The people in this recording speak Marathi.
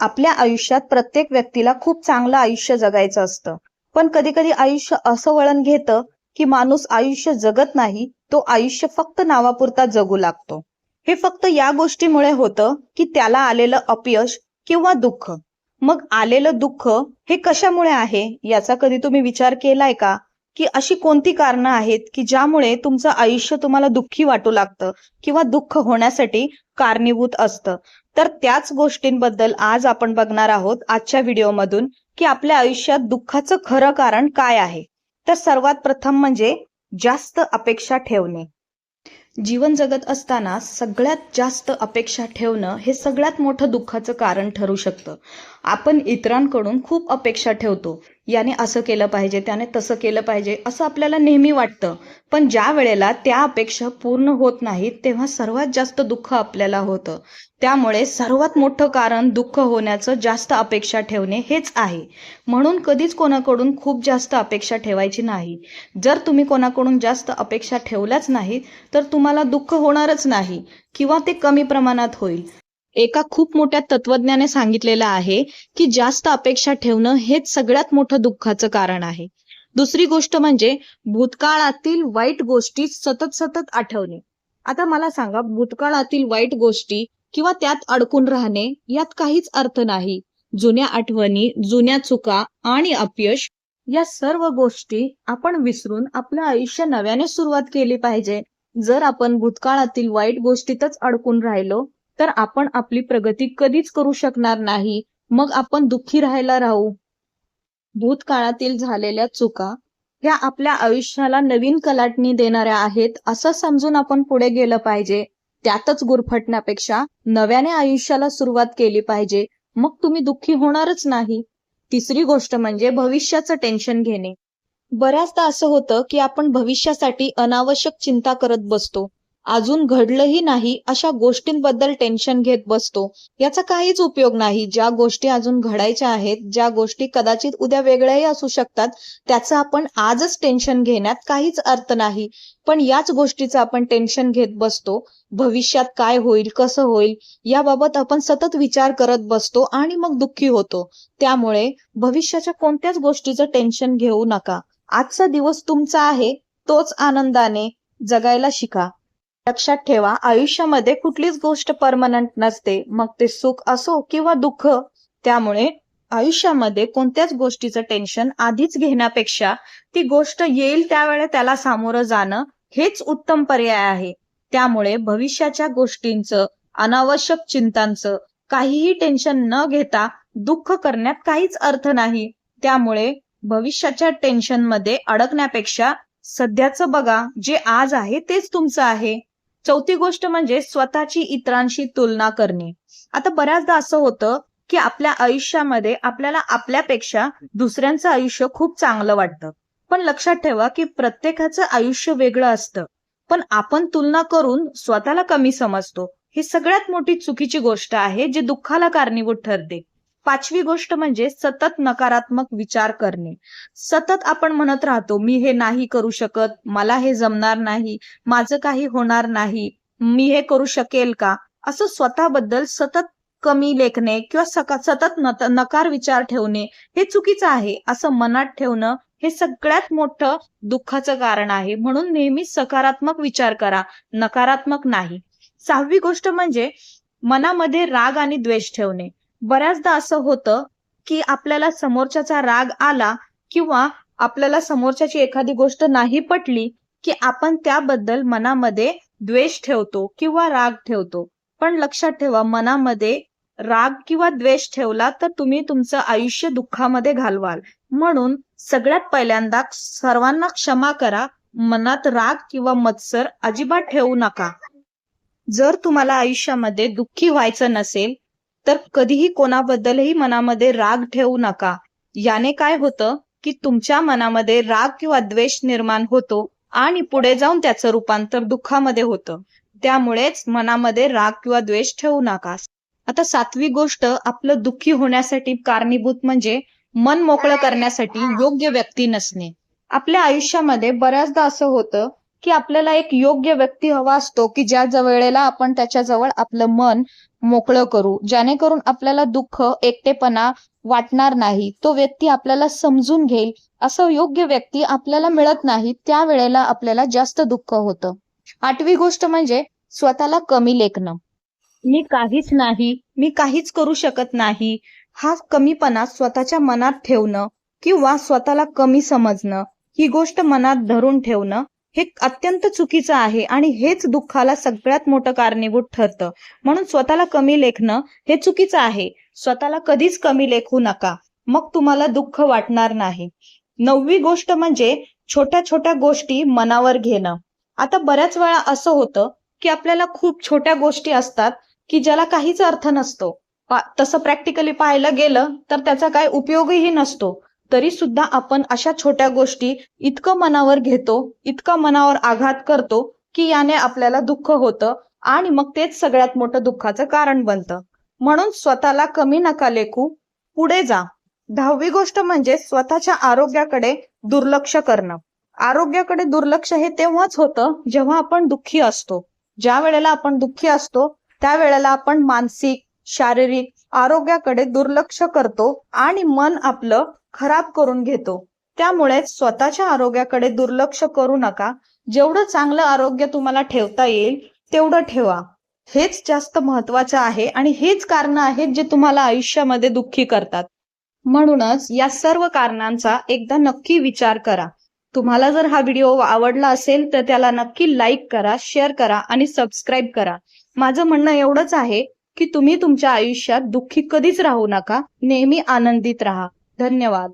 आपल्या आयुष्यात प्रत्येक व्यक्तीला खूप चांगलं आयुष्य जगायचं असतं. पण कधी कधी आयुष्य असं वळण घेतं की माणूस आयुष्य जगत नाही तो आयुष्य फक्त नावापुरता जगू लागतो. हे फक्त या गोष्टीमुळे होतं की त्याला आलेलं अपयश किंवा दुःख. मग आलेलं दुःख हे कशामुळे आहे याचा कधी तुम्ही विचार केलाय का? की अशी कोणती कारणं आहेत की ज्यामुळे तुमचं आयुष्य तुम्हाला दुःखी वाटू लागतं किंवा दुःख होण्यासाठी कारणीभूत असतं? तर त्याच गोष्टींबद्दल आज आपण बघणार आहोत आजच्या व्हिडिओमधून की आपल्या आयुष्यात दुःखाचं खरं कारण काय आहे? तर सर्वात प्रथम म्हणजे जास्त अपेक्षा ठेवणे. जीवन जगत असताना सगळ्यात जास्त अपेक्षा ठेवणं हे सगळ्यात मोठं दुःखाचं कारण ठरू शकतं. आपण इतरांकडून खूप अपेक्षा ठेवतो. याने असं केलं पाहिजे त्याने तसं केलं पाहिजे असं आपल्याला नेहमी वाटतं. पण ज्या वेळेला त्या अपेक्षा पूर्ण होत नाहीत तेव्हा सर्वात जास्त दुःख आपल्याला होतं. त्यामुळे सर्वात मोठं कारण दुःख होण्याचं जास्त अपेक्षा ठेवणे हेच आहे. म्हणून कधीच कोणाकडून खूप जास्त अपेक्षा ठेवायची नाही. जर तुम्ही कोणाकडून जास्त अपेक्षा ठेवल्याच नाहीत तर तुम्हाला दुःख होणारच नाही किंवा ते कमी प्रमाणात होईल. एका खूप मोठ्या तत्वज्ञाने सांगितलेलं आहे की जास्त अपेक्षा ठेवणं हेच सगळ्यात मोठं दुःखाचं कारण आहे. दुसरी गोष्ट म्हणजे भूतकाळातील वाईट गोष्टी सतत सतत आठवणे. आता मला सांगा भूतकाळातील वाईट गोष्टी किंवा त्यात अडकून राहणे यात काहीच अर्थ नाही. जुन्या आठवणी जुन्या चुका आणि अपयश या सर्व गोष्टी आपण विसरून आपलं आयुष्य नव्याने सुरुवात केली पाहिजे. जर आपण भूतकाळातील वाईट गोष्टीतच अडकून राहिलो तर आपण आपली प्रगती कधीच करू शकणार नाही. मग आपण दुःखी राहायला राहू. भूतकाळातील झालेल्या चुका ह्या आपल्या आयुष्याला नवीन कलाटणी देणाऱ्या आहेत असं समजून आपण पुढे गेलं पाहिजे. त्यातच गुरफटण्यापेक्षा नव्याने आयुष्याला सुरुवात केली पाहिजे. मग तुम्ही दुःखी होणारच नाही. तिसरी गोष्ट म्हणजे भविष्याचं टेन्शन घेणे. बऱ्याचदा असं होतं की आपण भविष्यासाठी अनावश्यक चिंता करत बसतो. अजून घडलंही नाही अशा गोष्टींबद्दल टेन्शन घेत बसतो. याचा काहीच उपयोग नाही. ज्या गोष्टी अजून घडायच्या आहेत ज्या गोष्टी कदाचित उद्या वेगळ्याही असू शकतात त्याचं आपण आजच टेन्शन घेण्यात काहीच अर्थ नाही. पण याच गोष्टीचं आपण टेन्शन घेत बसतो. भविष्यात काय होईल कसं होईल याबाबत आपण सतत विचार करत बसतो आणि मग दुःखी होतो. त्यामुळे भविष्याच्या कोणत्याच गोष्टीचं टेन्शन घेऊ नका. आजचा दिवस तुमचा आहे तोच आनंदाने जगायला शिका. लक्षात ठेवा आयुष्यामध्ये कुठलीच गोष्ट परमनंट नसते. मग ते सुख असो किंवा दुःख त्यामुळे आयुष्यामध्ये कोणत्याच गोष्टीचं टेन्शन आधीच घेण्यापेक्षा ती गोष्ट येईल त्यावेळे त्याला सामोरं जाणं हेच उत्तम पर्याय आहे. त्यामुळे भविष्याच्या गोष्टींचं अनावश्यक चिंतांचं काहीही टेन्शन न घेता दुःख करण्यात काहीच अर्थ नाही. त्यामुळे भविष्याच्या टेन्शनमध्ये अडकण्यापेक्षा सध्याचं बघा जे आज आहे तेच तुमचं आहे. चौथी गोष्ट म्हणजे स्वतःची इतरांशी तुलना करणे. आता बऱ्याचदा असं होतं की आपल्या आयुष्यामध्ये आपल्याला आपल्यापेक्षा दुसऱ्यांचं आयुष्य खूप चांगलं वाटतं. पण लक्षात ठेवा की प्रत्येकाचं आयुष्य वेगळं असतं. पण आपण तुलना करून स्वतःला कमी समजतो. ही सगळ्यात मोठी चुकीची गोष्ट आहे जी दुःखाला कारणीभूत ठरते. पाचवी गोष्ट म्हणजे सतत नकारात्मक विचार करणे. सतत आपण म्हणत राहतो मी हे नाही करू शकत मला हे जमणार नाही माझं काही होणार नाही मी हे करू शकेल का? असं स्वतःबद्दल सतत कमी लेखणे किंवा सका सतत नकार विचार ठेवणे हे चुकीचं आहे. असं मनात ठेवणं हे सगळ्यात मोठं दुःखाचं कारण आहे. म्हणून नेहमी सकारात्मक विचार करा नकारात्मक नाही. सहावी गोष्ट म्हणजे मनामध्ये राग आणि द्वेष ठेवणे. बऱ्याचदा असं होतं की आपल्याला समोरच्याचा राग आला किंवा आपल्याला समोरच्याची एखादी गोष्ट नाही पटली की आपण त्याबद्दल मनामध्ये द्वेष ठेवतो किंवा राग ठेवतो. पण लक्षात ठेवा मनामध्ये राग किंवा द्वेष ठेवला तर तुम्ही तुमचं आयुष्य दुःखामध्ये घालवाल. म्हणून सगळ्यात पहिल्यांदा सर्वांना क्षमा करा मनात राग किंवा मत्सर अजिबात ठेवू नका. जर तुम्हाला आयुष्यामध्ये दुःखी व्हायचं नसेल तर कधीही कोणाबद्दलही मनामध्ये राग ठेवू नका. याने काय होतं की तुमच्या मनामध्ये राग किंवा द्वेष निर्माण होतो आणि पुढे जाऊन त्याचं रूपांतर दुःखामध्ये होतं. त्यामुळेच मनामध्ये राग किंवा द्वेष ठेवू नका. आता सातवी गोष्ट आपलं दुःखी होण्यासाठी कारणीभूत म्हणजे मन मोकळं करण्यासाठी योग्य व्यक्ती नसणे. आपल्या आयुष्यामध्ये बऱ्याचदा असं होतं की आपल्याला एक योग्य व्यक्ती हवा असतो की ज्या ज- वेळेला आपण त्याच्याजवळ आपलं मन मोकळं करू. जेणेकरून आपल्याला दुःख एकटेपणा वाटणार नाही. तो व्यक्ती आपल्याला समजून घेईल. असं योग्य व्यक्ती आपल्याला मिळत नाही त्यावेळेला आपल्याला जास्त दुःख होतं. आठवी गोष्ट म्हणजे स्वतःला कमी लेखणं. मी काहीच नाही मी काहीच करू शकत नाही. हा कमीपणा स्वतःच्या मनात ठेवणं किंवा स्वतःला कमी समजणं ही गोष्ट मनात धरून ठेवणं हे अत्यंत चुकीचं आहे आणि हेच दुःखाला सगळ्यात मोठं कारणीभूत ठरतं. म्हणून स्वतःला कमी लेखणं हे चुकीचं आहे. स्वतःला कधीच कमी लेखू नका. मग तुम्हाला दुःख वाटणार नाही. नववी गोष्ट म्हणजे छोट्या छोट्या गोष्टी मनावर घेणं. आता बऱ्याच वेळा असं होतं की आपल्याला खूप छोट्या गोष्टी असतात की ज्याला काहीच अर्थ नसतो. तसं प्रॅक्टिकली पाहायला गेलं तर त्याचा काय उपयोगही नसतो. तरी सुद्धा आपण अशा छोट्या गोष्टी इतकं मनावर घेतो इतका मनावर आघात करतो की याने आपल्याला दुःख होतं आणि मग तेच सगळ्यात मोठं दुःखाचं कारण बनतं. म्हणून स्वतःला कमी नका लेखू पुढे जा. दहावी गोष्ट म्हणजे स्वतःच्या आरोग्याकडे दुर्लक्ष करणं. आरोग्याकडे दुर्लक्ष हे तेव्हाच होतं जेव्हा आपण दुःखी असतो. ज्या वेळेला आपण दुःखी असतो त्यावेळेला आपण मानसिक शारीरिक आरोग्याकडे दुर्लक्ष करतो आणि मन आपलं खराब करून घेतो. त्यामुळे स्वतःच्या आरोग्याकडे दुर्लक्ष करू नका. जेवढं चांगलं आरोग्य तुम्हाला ठेवता येईल तेवढं ठेवा. हेच जास्त महत्वाचं आहे आणि हेच कारण आहेत जे तुम्हाला आयुष्यामध्ये दुःखी करतात. म्हणूनच या सर्व कारणांचा एकदा नक्की विचार करा. तुम्हाला जर हा व्हिडिओ आवडला असेल तर त्याला नक्की लाईक करा शेअर करा आणि सबस्क्राईब करा. माझं म्हणणं एवढंच आहे की तुम्ही तुमच्या आयुष्यात दुःखी कधीच राहू नका. नेहमी आनंदित राहा. धन्यवाद.